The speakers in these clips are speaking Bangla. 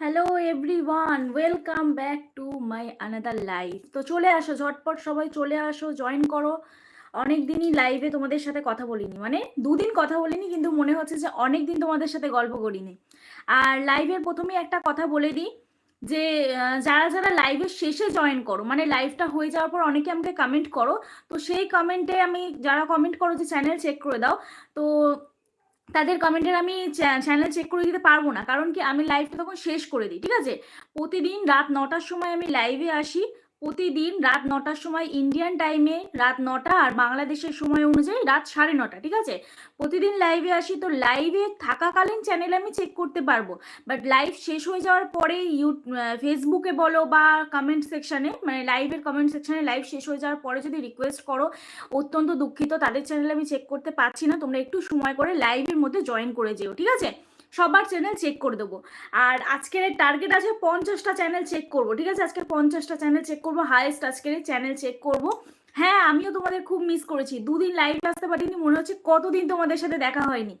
Hello everyone welcome back to my another life তো চলে আসো, ঝটপট সবাই চলে আসো জয়েন করো। অনেক দিনই লাইভে তোমাদের সাথে কথা বলিনি। মানে দুদিন কথা বলিনি, কিন্তু মনে হচ্ছে যে অনেক দিন তোমাদের সাথে গল্প করিনি। আর লাইভের প্রথমেই একটা কথা বলে দিই যে যারা যারা লাইভের শেষে জয়েন করো মানে লাইভটা হয়ে যাওয়ার পর অনেকে আমাকে কমেন্ট করো। তো সেই কমেন্টে আমি, যারা কমেন্ট করো যে চ্যানেল চেক করে দাও। তো তাদের কমেন্টের আমি চ্যানেল চেক করে দিতে পারব না। কারণ কি আমি লাইভটা তখন শেষ করে দিই, ঠিক আছে? প্রতিদিন রাত নটার সময় আমি লাইভে আসি। প্রতিদিন রাত নটার সময় ইন্ডিয়ান টাইমে রাত নটা আর বাংলাদেশের সময় অনুযায়ী রাত সাড়ে নটা, ঠিক আছে? প্রতিদিন লাইভে আসি, তো লাইভে থাকাকালীন চ্যানেল আমি চেক করতে পারব। বাট লাইভ শেষ হয়ে যাওয়ার পরে ইউ ফেসবুকে বলো বা কমেন্ট সেকশানে মানে লাইভের কমেন্ট সেকশানে লাইভ শেষ হয়ে যাওয়ার পরে যদি রিকোয়েস্ট করো, অত্যন্ত দুঃখিত, তাদের চ্যানেল আমি চেক করতে পারছি না, তোমরা একটু সময় করে লাইভের মধ্যে জয়েন করে যেও, ঠিক আছে? সবার চ্যানেল চেক করে দেবো। আর আজকের টার্গেট আছে পঞ্চাশটা চ্যানেল চেক করব, ঠিক আছে? আজকে পঞ্চাশটা চ্যানেল চেক করব হায়েস্ট আজকের চ্যানেল চেক করব। হ্যাঁ আমিও তোমাদের খুব মিস করেছি। দুদিন লাইভ আসতে পারিনি, মনে হচ্ছে কতদিন তোমাদের সাথে দেখা হয়নি।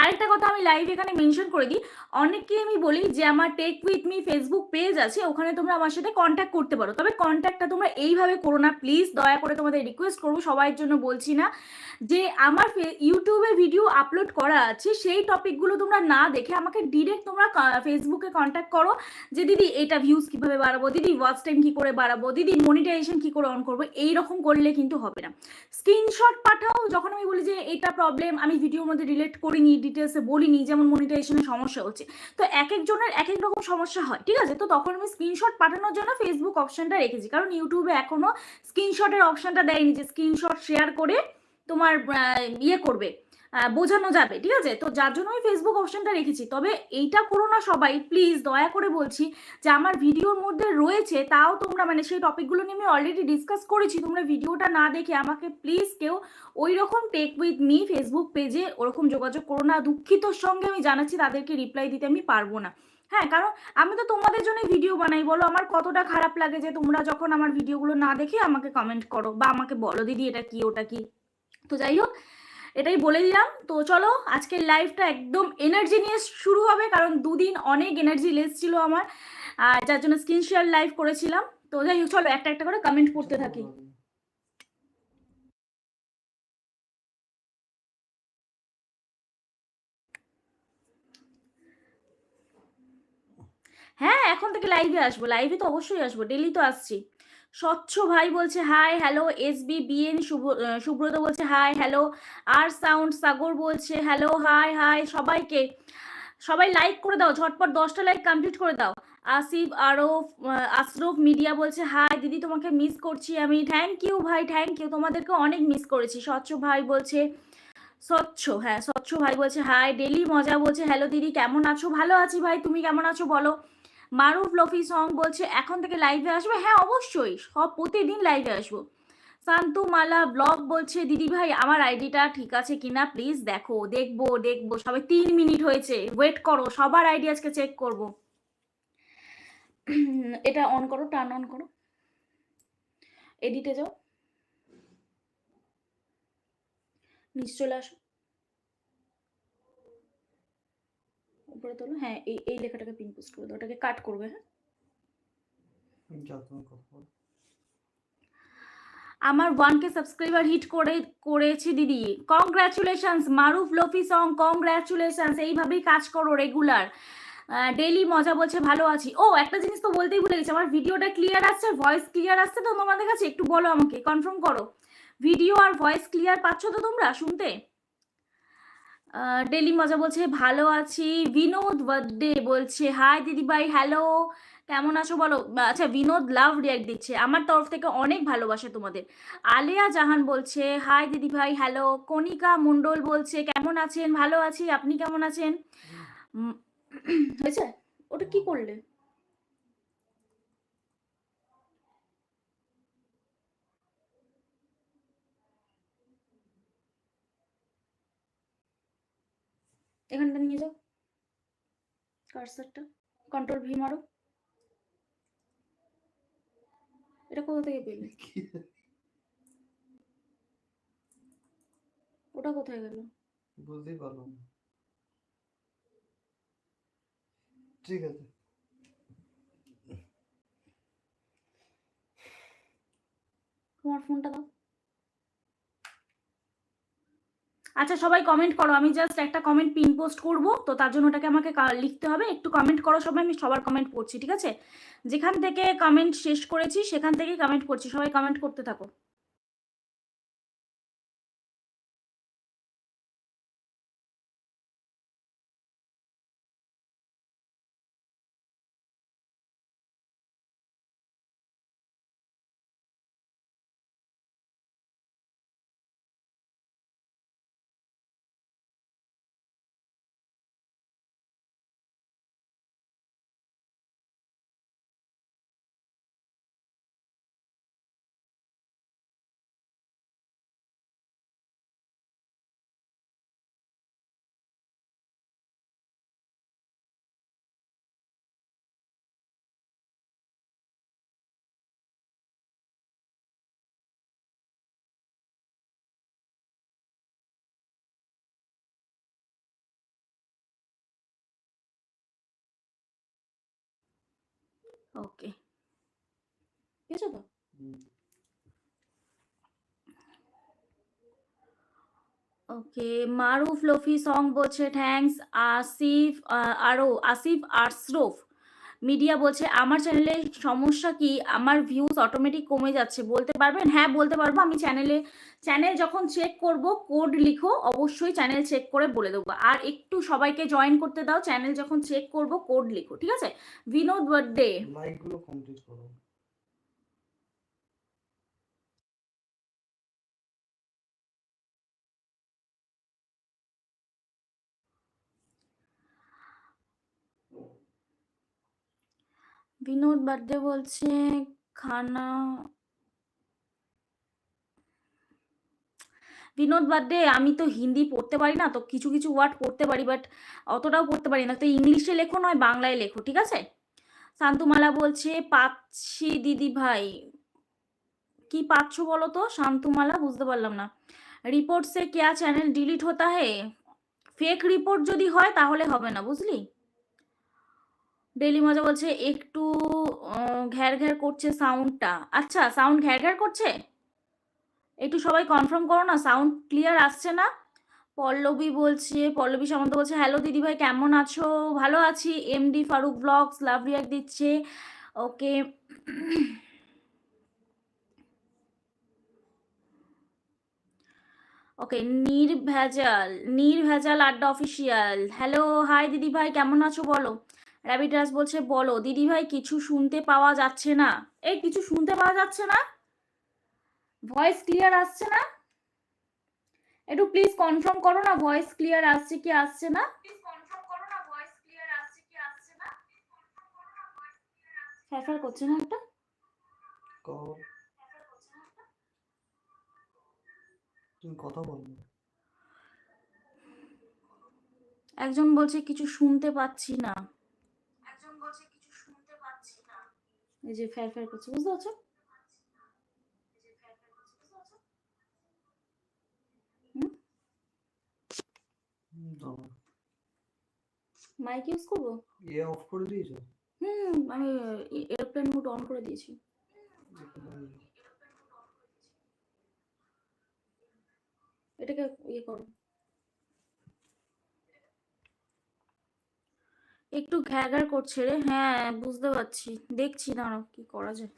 আরেকটা কথা আমি লাইভ এখানে মেনশন করে দিই। অনেককে আমি বলি যে, আমার tech with me Facebook page আছে, ওখানে তোমরা আমার সাথে কন্ট্যাক্ট করতে পারো। তবে কন্ট্যাক্টটা তোমরা এইভাবে করো না। প্লিজ দয়া করে তোমাদের রিকোয়েস্ট করব সবার জন্য বলছি না। যে, আমার ইউটিউবে ভিডিও আপলোড করা আছে, সেই টপিকগুলো তোমরা না দেখে আমাকে ডিরেক্ট তোমরা ফেসবুকে কন্ট্যাক্ট করো। যে, দিদি, এটা ভিউজ কীভাবে বাড়াবো? দিদি ওয়াচ টাইম কি করে বাড়াবো? দিদি মনিটাইজেশন কি করে অন করব? এইরকম করলে কিন্তু হবে না। স্ক্রিনশট পাঠাও, যখন আমি বলি যে, এটা প্রবলেম আমি ভিডিওর মধ্যে রিলেট করিনি ডিটেলসে বলিনি যেমন মনিটাইজেশনের সমস্যা হচ্ছে। তো এক একজনের এক এক রকম সমস্যা হয়, ঠিক আছে? তো তখন আমি স্ক্রিনশট পাঠানোর জন্য ফেসবুক অপশনটা রেখেছি। কারণ ইউটিউবে এখনও স্ক্রিনশটের অপশনটা দেয়নি যে স্ক্রিনশট শেয়ার করে তোমার ইয়ে করবে। বোঝানো যাবে, ঠিক আছে? তো যার জন্য আমি ফেসবুক অপশনটা রেখেছি। তবে এইটা করো না সবাই প্লিজ দয়া করে বলছি যে আমার ভিডিওর মধ্যে রয়েছে, তাও তোমরা মানে সেই টপিকগুলো নিয়ে আমি অলরেডি ডিসকাস করেছি, তোমরা ভিডিওটা না দেখে আমাকে প্লিজ কেউ ওই রকম টেক উইথ মি ফেসবুক পেজে ওরকম যোগাযোগ করো না। দুঃখিতর সঙ্গে আমি জানাচ্ছি, তাদেরকে রিপ্লাই দিতে আমি পারব না। হ্যাঁ কারণ আমি তো তোমাদের জন্য ভিডিও বানাই, বলো আমার কতটা খারাপ লাগে যে তোমরা যখন আমার ভিডিওগুলো না দেখে আমাকে কমেন্ট করো বা আমাকে বলো, দিদি, এটা কি, ওটা কি? তো যাই হোক এটাই বলে দিলাম। তো চলো, আজকের লাইভটা একদম এনার্জি নিয়ে শুরু হবে, কারণ দুদিন অনেক এনার্জি লেস ছিল আমার। আর যার জন্য স্ক্রিন শেয়ার লাইভ করেছিলাম। তো যাই হোক, চলো একটা একটা করে কমেন্ট করতে থাকি। হ্যাঁ এখন থেকে লাইভে আসব। লাইভে তো অবশ্যই আসব। ডেলি তো আসছি। স্বচ্ছ ভাই বলছে hi hello S B BN Subrata বলছে হাই হ্যালো আর সাউন্ড সাগর বলছে হ্যালো হাই হাই সবাইকে, সবাই লাইক করে দাও, ঝটপট দশটা লাইক কমপ্লিট করে দাও। আসিফ, আরফ আশরফ মিডিয়া বলছে হাই দিদি তোমাকে মিস করছি আমি থ্যাংক ইউ ভাই থ্যাংক ইউ তোমাদেরকে অনেক মিস করেছি। স্বচ্ছ ভাই বলছে, স্বচ্ছ হ্যাঁ স্বচ্ছ ভাই বলছে হাই ডেলি মজা বলছে হ্যালো দিদি, কেমন আছো? ভালো আছি ভাই, তুমি কেমন আছো বলো? মারুফ লফি সং বলছে, এখন থেকে লাইভে আসবে? হ্যাঁ অবশ্যই, সব প্রতিদিন লাইভে আসব। শান্তু মালা ব্লগ বলছে, দিদি ভাই, আমার আইডিটা ঠিক আছে কিনা? প্লিজ দেখো, দেখব দেখব, সবে তিন মিনিট হয়েছে ওয়েট করো, সবার আইডি আজকে চেক করব। এটা অন করো টার্ন অন করো। এডিটে যাও। নিচে চলে আসো। উপরে তোলো। হ্যাঁ এই এই লেখাটাকে পিন পোস্ট করে দাও। ওটাকে কাট করবে হ্যাঁ? আমার ওয়ান কে সাবস্ক্রাইবার হিট করে করেছি দিদি। Congratulations Maruf lofi song congratulations এইভাবেই কাজ করো রেগুলার ডেইলি মজা বলছে ভালো আছি। ও একটা জিনিস তো বলতেই ভুলে গেছি আমার ভিডিওটা ক্লিয়ার আসছে ভয়েস ক্লিয়ার আসছে তো তোমাদের কাছে? একটু বলো আমাকে কনফার্ম করো। ভিডিও আর ভয়েস ক্লিয়ার পাচ্ছ তো তোমরা শুনতে? ডেলি মজা বলছে ভালো আছি। বিনোদ বার্থডে বলছে হাই দিদি ভাই হ্যালো। কেমন আছো বলো? আচ্ছা বিনোদ লাভ রিয়াক্ট দিচ্ছে। আমার তরফ থেকে অনেক ভালোবাসা তোমাদের। আলিয়া জাহান বলছে হাই দিদি ভাই হ্যালো। কণিকা মণ্ডল বলছে কেমন আছেন? ভালো আছি। আপনি কেমন আছেন? হয়েছে? ওটা কি করলে? এখানটা নিয়ে যাও। কার্সারটা কন্ট্রোল ভি মারো। এটা কোথা থেকে পেলে? ওটা কোথায় গেল? বুঝতেই পারলাম ঠিক আছে। তোমার ফোনটা দাও। আচ্ছা সবাই কমেন্ট করো। আমি জাস্ট একটা কমেন্ট পিন পোস্ট করব। তো তার জন্য ওটাকে আমাকে লিখতে হবে। একটু কমেন্ট করো সবাই, আমি সবার কমেন্ট পড়ছি, ঠিক আছে? যেখান থেকে কমেন্ট শেষ করেছি, সেখান থেকেই কমেন্ট করছি। সবাই কমেন্ট করতে থাকো। ওকে। ঠিক আছে তো ওকে মারুফ লফি সং বলছে থ্যাঙ্কস আসিফ আরও আসিফ আরসরফ মিডিয়া বলছে, আমার চ্যানেলে সমস্যা কি? আমার ভিউজ অটোমেটিক কমে যাচ্ছে। বলতে পারবেন? হ্যাঁ বলতে পারব। আমি চ্যানেলে চ্যানেল যখন চেক করব কোড লিখো, অবশ্যই চ্যানেল চেক করে বলে দেবো। আর একটু সবাইকে জয়েন করতে দাও। চ্যানেল যখন চেক করব কোড লিখো, ঠিক আছে? বিনোদ বার্থডে লাইকগুলো কমপ্লিট করো। বিনোদ বার্থডে বলছে, খানা বিনোদ বার্থডে আমি তো হিন্দি পড়তে পারি না, তো কিছু কিছু ওয়ার্ড পড়তে পারি বাট অতটাও পড়তে পারি না। তো ইংলিশে লেখো, নয় বাংলায় লেখো, ঠিক আছে? শান্তমালা বলছে, পাচ্ছি দিদি ভাই। কি পাচ্ছ বলো তো? শান্তুমালা, বুঝতে পারলাম না। রিপোর্টসে কেয়া চ্যানেল ডিলিট হতা হে? ফেক রিপোর্ট যদি হয় তাহলে হবে না, বুঝলি? ডেলি মজা বলছে, একটু ঘ্যার ঘ্যার করছে সাউন্ডটা আচ্ছা সাউন্ড ঘ্যার ঘ্যার করছে? একটু সবাই কনফার্ম করো না সাউন্ড ক্লিয়ার আসছে না? পল্লবী বলছে, পল্লবী সামন্ত বলছে হ্যালো দিদিভাই, কেমন আছো? ভালো আছি। MD Faruk blogs love react দিচ্ছে। ওকে ওকে নির্ভেজাল নির্ভেজাল আড্ডা অফিসিয়াল হ্যালো হাই দিদিভাই, কেমন আছো বলো? র্যাবিট রাজ বলছে বলো দিদিভাই কিছু শুনতে পাওয়া যাচ্ছে না? এই কিছু শুনতে পাওয়া যাচ্ছে না? ভয়েস ক্লিয়ার আসছে না? একটু প্লিজ কনফার্ম করো না ভয়েস ক্লিয়ার আসছে কি আসছে না? ফ্যাফার করছে না একটা? তুমি কথা বলো। একজন বলছে কিছু শুনতে পাচ্ছি না। এই যে ফ্যার ফ্যার করছে বুঝতে পারছ? মাইক ইউজ করব? এ অফ করে দিয়েছ? হুম আমি এরোপ্লেন মোড অন করে দিয়েছি। এটাকে ইয়ে করো। একটু ঘ্যাগার করছে রে। হ্যাঁ বুঝতে পারছি। দেখছি, দাঁড়াও, কি করা যায়।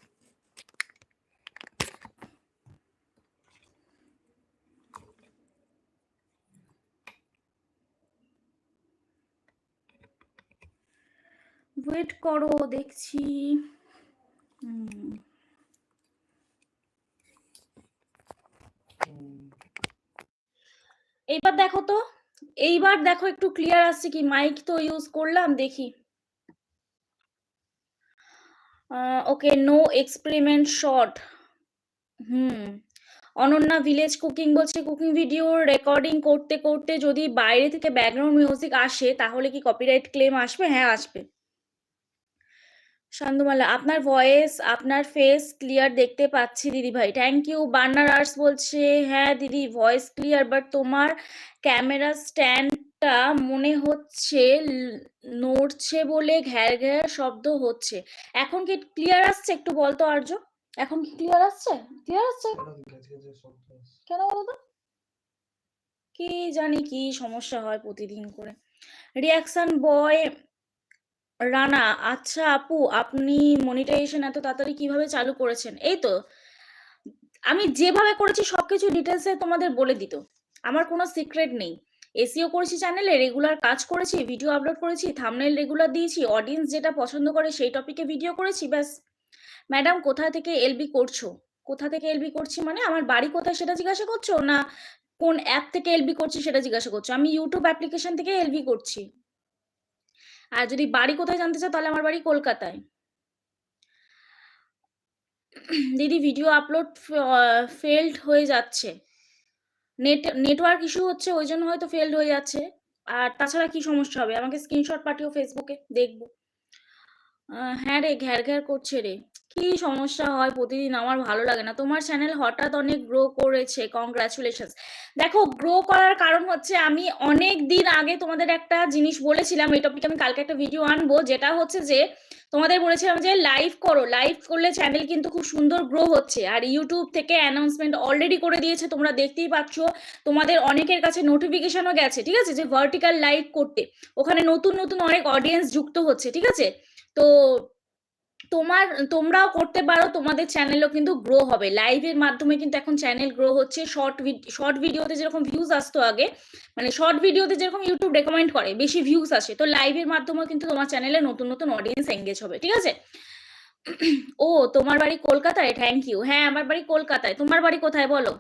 ওয়েট করো, দেখছি। এইবার দেখো তো। এইবার দেখো একটু ক্লিয়ার আসছে কি? মাইক তো ইউজ করলাম, দেখি। ওকে নো এক্সপেরিমেন্ট শর্ট হুম। অনন্যা ভিলেজ কুকিং বলছে কুকিং ভিডিও রেকর্ডিং করতে করতে যদি বাইরে থেকে ব্যাকগ্রাউন্ড মিউজিক আসে, তাহলে কি কপিরাইট ক্লেম আসবে? হ্যাঁ আসবে। শান্তমালা, আপনার ভয়েস আপনার ফেস ক্লিয়ার দেখতে পাচ্ছি দিদি ভাই। থ্যাংক ইউ বার্নার আর্টস বলছে হ্যাঁ দিদি ভয়েস ক্লিয়ার বাট তোমার ক্যামেরা স্ট্যান্ডটা মনে হচ্ছে নড়ছে বলে ঘ্যার ঘ্যার শব্দ হচ্ছে। এখন কি ক্লিয়ার আসছে একটু বলতো আর্য এখন ক্লিয়ার আসছে? ক্লিয়ার আসছে? কেন গেছে গেছে শব্দ আসছে? কেন বলো তো কি জানি কি সমস্যা হয় প্রতিদিন করে। রিয়াকশন বয় রানা আচ্ছা আপু, আপনি মনিটাইজেশন এত তাড়াতাড়ি কীভাবে চালু করেছেন? এই তো, আমি যেভাবে করেছি সবকিছু ডিটেলসে তোমাদের বলে দিত। আমার কোনো সিক্রেট নেই। এসিও করেছি চ্যানেলে রেগুলার কাজ করেছি ভিডিও আপলোড করেছি থামনেল রেগুলার দিয়েছি অডিয়েন্স যেটা পছন্দ করে সেই টপিকে ভিডিও করেছি, ব্যাস। ম্যাডাম, কোথা থেকে এলবি করছ? কোথা থেকে এলবি করছি মানে আমার বাড়ি কোথায় সেটা জিজ্ঞাসা করছ? না কোন অ্যাপ থেকে এলবি করছি সেটা জিজ্ঞাসা করছ? আমি ইউটিউব অ্যাপ্লিকেশন থেকে এলবি করছি। আর যদি বাড়ি কোথায় জানতে চাও, তাহলে আমার বাড়ি কলকাতায়। দিদি ভিডিও আপলোড ফেলড হয়ে যাচ্ছে। নেট নেটওয়ার্ক ইস্যু হচ্ছে, ওই জন্য হয়তো ফেলড হয়ে যাচ্ছে। আর তাছাড়া কি সমস্যা হবে? আমাকে স্ক্রিনশট পাঠিও ফেসবুকে দেখব। হ্যাঁ রে, ঘ্যার ঘ্যার করছে রে। কি সমস্যা হয় প্রতিদিন? আমার ভালো লাগে না। তোমার চ্যানেল হঠাৎ অনেক গ্রো করেছে। কংগ্রাচুলেশনস দেখো গ্রো করার কারণ হচ্ছে আমি অনেক দিন আগে তোমাদের একটা জিনিস বলেছিলাম, এই টপিকে আমি কালকে একটা ভিডিও আনব। যেটা হচ্ছে যে, তোমাদের বলেছিলাম যে লাইভ করো। লাইভ করলে চ্যানেল কিন্তু খুব সুন্দর গ্রো হচ্ছে। আর ইউটিউব থেকে অ্যানাউন্সমেন্ট অলরেডি করে দিয়েছে, তোমরা দেখতেই পাচ্ছ। তোমাদের অনেকের কাছে নোটিফিকেশনও গেছে, ঠিক আছে? যে ভার্টিক্যাল লাইভ করতে। ওখানে নতুন নতুন অনেক অডিয়েন্স যুক্ত হচ্ছে, ঠিক আছে? তো তোমার, তোমরাও করতে পারো, তোমাদের চ্যানেলও কিন্তু গ্রো হবে। লাইভের মাধ্যমে কিন্তু এখন চ্যানেল গ্রো হচ্ছে। শর্ট শর্ট ভিডিওতে যেরকম ভিউজ আসতো আগে মানে শর্ট ভিডিওতে যেরকম ইউটিউব রেকমেন্ড করে, বেশি ভিউজ আসে। তো লাইভের মাধ্যমেও কিন্তু তোমার চ্যানেলে নতুন নতুন অডিয়েন্স এঙ্গেজ হবে, ঠিক আছে? ও, তোমার বাড়ি কলকাতায়? থ্যাংক ইউ হ্যাঁ আমার বাড়ি কলকাতায়। তোমার বাড়ি কোথায় বলো?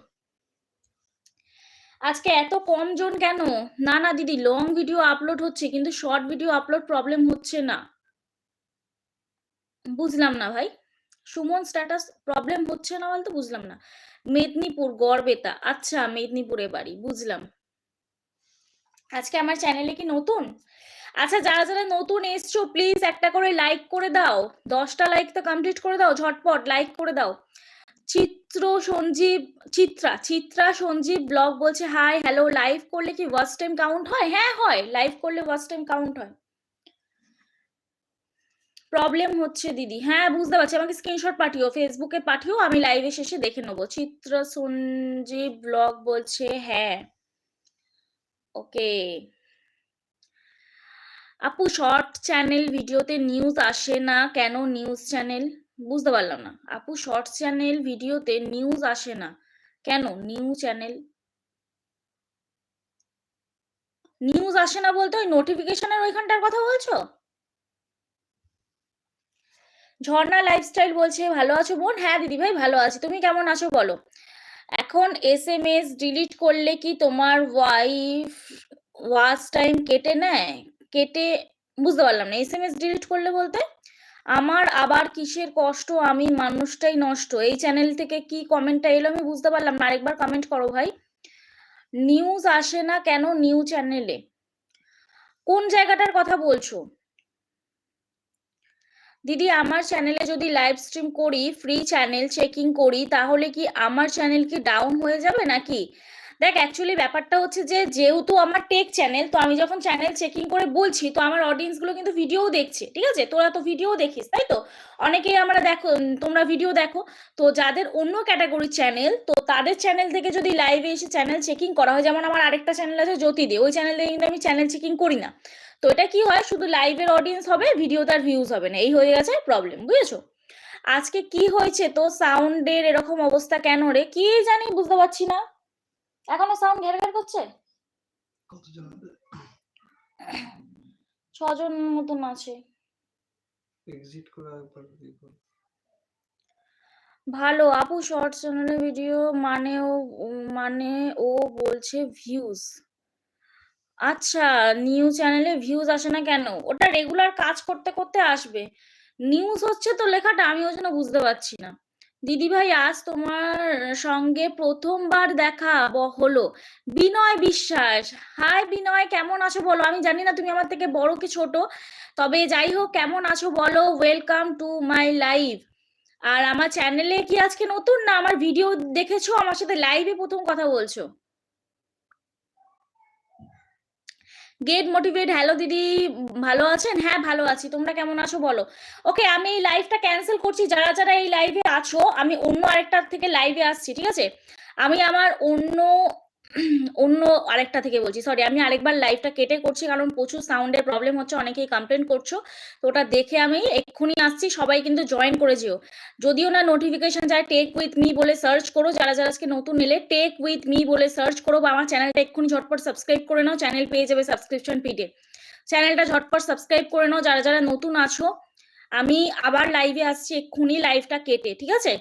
আজকে এত কম জন কেন? না না, দিদি লং ভিডিও আপলোড হচ্ছে, কিন্তু শর্ট ভিডিও আপলোড প্রবলেম হচ্ছে না। বুঝলাম না ভাই। সুমন স্ট্যাটাস প্রবলেম হচ্ছে না বলতে? বুঝলাম না। মেদিনীপুর, গড়বেতা আচ্ছা মেদিনীপুরে বাড়ি, বুঝলাম। আজকে আমার চ্যানেলে কি নতুন? আচ্ছা যারা যারা নতুন এসছো প্লিজ একটা করে লাইক করে দাও। দশটা লাইক তো কমপ্লিট করে দাও, ঝটপট লাইক করে দাও। চিত্র সঞ্জীব, চিত্রা চিত্রা সঞ্জীব ব্লগ বলছে হাই হ্যালো লাইভ করলে কি ওয়াচ টাইম কাউন্ট হয়? হ্যাঁ হয়। লাইভ করলে ওয়াচ টাইম কাউন্ট হয়। প্রবলেম হচ্ছে দিদি। হ্যাঁ বুঝতে পারছি। আমাকে স্ক্রিনশট পাঠিও ফেসবুকে পাঠিও, আমি লাইভে শেষে দেখে নেব। চিত্র সঞ্জীব ব্লগ বলছে হ্যাঁ। ওকে আপু শর্ট চ্যানেল ভিডিওতে নিউজ আসে না। কেন নিউজ চ্যানেল বুঝতে পারলাম না। আপু শর্ট চ্যানেল ভিডিওতে নিউজ আসে না। কেন? নিউ চ্যানেল নিউজ আসে না বলতে ওই নোটিফিকেশনের ওইখানটার কথা বলছো? ঝর্ণা লাইফস্টাইল বলছে, ভালো আছো বোন? হ্যাঁ দিদি ভাই, ভালো আছি। তুমি কেমন আছো বলো? এখন এস এম এস ডিলিট করলে কি তোমার ওয়াইফ ওয়াচ টাইম কেটে নেয়? কেটে, বুঝতে পারলাম না। এস এম এস ডিলিট করলে বলতে, আমার আবার কিসের কষ্ট? আমি মানুষটাই নষ্ট। এই চ্যানেল থেকে কি কমেন্টটা এলো আমি বুঝতে পারলাম না। আরেকবার কমেন্ট করো ভাই। নিউজ আসে না কেন নিউ চ্যানেলে কোন জায়গাটার কথা বলছো? দিদি, আমার চ্যানেলে যদি লাইভ স্ট্রিম করি ফ্রি চ্যানেল চেকিং করি, তাহলে কি আমার চ্যানেল কি ডাউন হয়ে যাবে নাকি? দেখ অ্যাকচুয়ালি ব্যাপারটা হচ্ছে যে, যেহেতু আমার টেক চ্যানেল তো আমি যখন চ্যানেল চেকিং করে বলছি, তো আমার অডিয়েন্সগুলো কিন্তু ভিডিও দেখছে, ঠিক আছে? তোরা তো ভিডিও দেখিস, তাই তো? অনেকেই আমরা দেখো তোমরা ভিডিও দেখো। তো যাদের অন্য ক্যাটাগরির চ্যানেল তো তাদের চ্যানেল থেকে যদি লাইভে এসে চ্যানেল চেকিং করা হয়, যেমন আমার আরেকটা চ্যানেল আছে জ্যোতি দে, ওই চ্যানেল থেকে কিন্তু আমি চ্যানেল চেকিং করি না। তো এটা কি হয়? শুধু লাইভের অডিয়েন্স হবে ভিডিও তার ভিউজ হবে না। এই হয়ে গেছে প্রবলেম বুঝেছ? আজকে কি হয়েছে? তো সাউন্ডের এরকম অবস্থা কেন রে? কি জানি বুঝতে পারছি না। এখনও সাউন্ড ঘের ঘের করছে? ছজন মতন আছে। এক্সিট করে একবার ভালো আপু শর্ট চ্যানেলের ভিডিও মানেও মানে ও বলছে ভিউজ আচ্ছা নিউ চ্যানেলে ভিউজ আসে না কেন? ওটা রেগুলার কাজ করতে করতে আসবে। নিউজ হচ্ছে তো লেখাটা, আমি ওই জন্য বুঝতে পারছি না। দিদি ভাই, আজ তোমার সঙ্গে প্রথমবার দেখা ব- হলো বিনয় বিশ্বাস। হাই বিনয়, কেমন আছো বলো? আমি জানি না তুমি আমার থেকে বড় কি ছোট, তবে যাই হোক, কেমন আছো বলো? ওয়েলকাম টু মাই লাইভ আর আমার চ্যানেলে কি আজকে নতুন না? আমার ভিডিও দেখেছ? আমার সাথে লাইভে প্রথম কথা বলছো। গেট মোটিভেট হ্যালো দিদি। ভালো আছেন? হ্যাঁ ভালো আছি। তোমরা কেমন আছো বলো? ওকে আমি এই লাইভটা ক্যান্সেল করছি। যারা যারা এই লাইভে আছো, আমি অন্য আরেকটার থেকে লাইভে আসছি, ঠিক আছে? আমি আমার অন্য অন্য আরেকটা থেকে বলছি। সরি আমি আরেকবার লাইভটা কেটে করছি কারণ প্রচুর সাউন্ডের প্রবলেম হচ্ছে, অনেকেই কমপ্লেন করছ। তো ওটা দেখে আমি এক্ষুনি আসছি, সবাই কিন্তু জয়েন করে যেও। যদিও না নোটিফিকেশন যায় টেক উইথ মি বলে সার্চ করো। যারা যারা আজকে নতুন এলে টেক উইথ মি বলে সার্চ করো বা আমার চ্যানেলটা এক্ষুনি ঝটপট সাবস্ক্রাইব করে নাও চ্যানেল পেয়ে যাবে সাবস্ক্রিপশন পিডে চ্যানেলটা ঝটপট সাবস্ক্রাইব করে নাও, যারা যারা নতুন আছো, আমি আবার লাইভে আসছি এক্ষুনি লাইভটা কেটে, ঠিক আছে?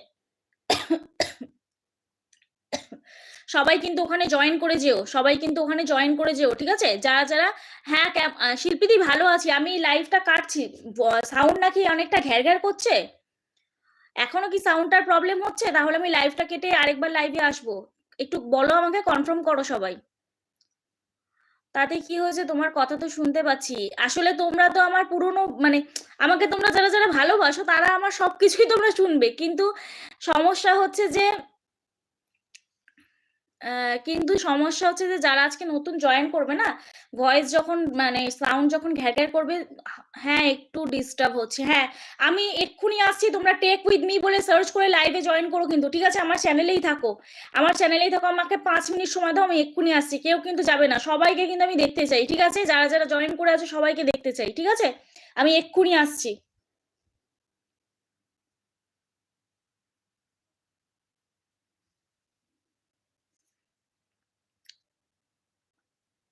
সবাই কিন্তু ওখানে জয়েন করে যেও, সবাই কিন্তু ওখানে জয়েন করে যেও, ঠিক আছে? যারা যারা হ্যাঁ শিল্পীদি ভালো আছি, আমি লাইভটা কাটছি। সাউন্ড নাকি অনেকটা ঘ্যার ঘ্যার করছে? এখনও কি সাউন্ডটার প্রবলেম হচ্ছে? তাহলে আমি লাইভটা কেটে আরেকবার লাইভে আসব। একটু বলো আমাকে কনফার্ম করো সবাই। তাতে কি হয়েছে? তোমার কথা তো শুনতে পাচ্ছি। আসলে তোমরা তো আমার পুরনো মানে আমাকে তোমরা যারা যারা ভালোবাসো, তারা আমার সবকিছুই তোমরা শুনবে। কিন্তু সমস্যা হচ্ছে যে কিন্তু সমস্যা হচ্ছে যে যারা আজকে নতুন জয়েন করবে না ভয়েস যখন মানে সাউন্ড যখন ঘ্যার করবে হ্যাঁ একটু ডিস্টার্ব হচ্ছে। হ্যাঁ আমি এক্ষুনি আসছি, তোমরা টেক উইথ মি বলে সার্চ করে লাইভে জয়েন করো কিন্তু। ঠিক আছে, আমার চ্যানেলেই থাকো। আমার চ্যানেলেই থাকো, আমাকে পাঁচ মিনিট সময় দাও, আমি এক্ষুনি আসছি। কেউ কিন্তু যাবে না। সবাইকে কিন্তু আমি দেখতে চাই, ঠিক আছে? যারা যারা জয়েন করে আছো, সবাইকে দেখতে চাই, ঠিক আছে? আমি এক্ষুনি আসছি।